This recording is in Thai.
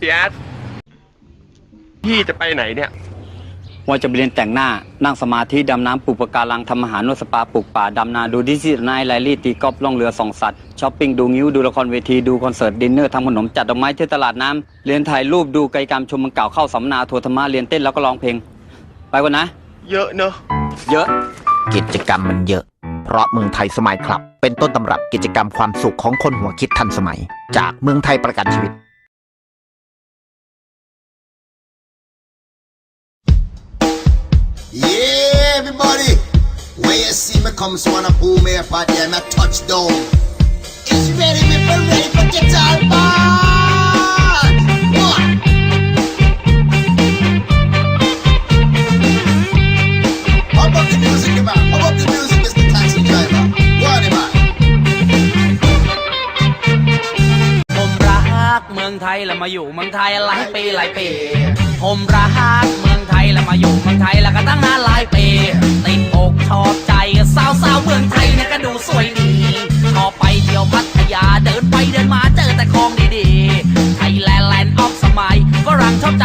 พี่แอดพี่จะไปไหนเนี่ย ว่าจะไปเรียนแต่งหน้า นั่งสมาธิดำน้ำปลูกปะการังทำอาหารนวดสปาปลูกป่าดำนาดูดิจิทัลไนท์ไลลี่ตีกอล์ฟล่องเรือส่องสัตว์ช้อปปิ้งดูงิ้วดูละครเวทีดูคอนเสิร์ตดินเนอร์ทำขนมจัดดอกไม้ที่ตลาดน้ำเรียนถ่ายรูปดูกิจกรรมชมเมืองเก่าเข้าสัมมนาทัวร์ธรรมะเรียนเต้นแล้วก็ร้องเพลง ไปวันนะ เยอะเนอะเยอะ กิจกรรมมันเยอะ เพราะเมืองไทยสมัยครับ เป็นต้นตำรับกิจกรรมความสุขของคนหัวคิดทันสมัย จากเมืองไทยประกันชีวิต Yeah, everybody. When you see me come, so wanna pull me up at them, I touchdown. It's ready, me for ready for guitar band. What? How about the music, man? How about the music, Mr. Taxi Driver? Go on, man. ผมรักเมืองไทยแล้วมาอยู่เมืองไทยหลายปีหลายปี ผมรักเม แล้วมาอยู่เมืองไทยแล้วก็ตั้งนานหลายปี ติดอกชอบใจสาวสาวเมืองไทยเนี่ยก็ดูสวยดีชอบไปเที่ยวพัทยาเดินไปเดินมาเจอแต่ของดีๆไทยแลนด์แลนด์ออฟสมัยฝรั่งชอบใจ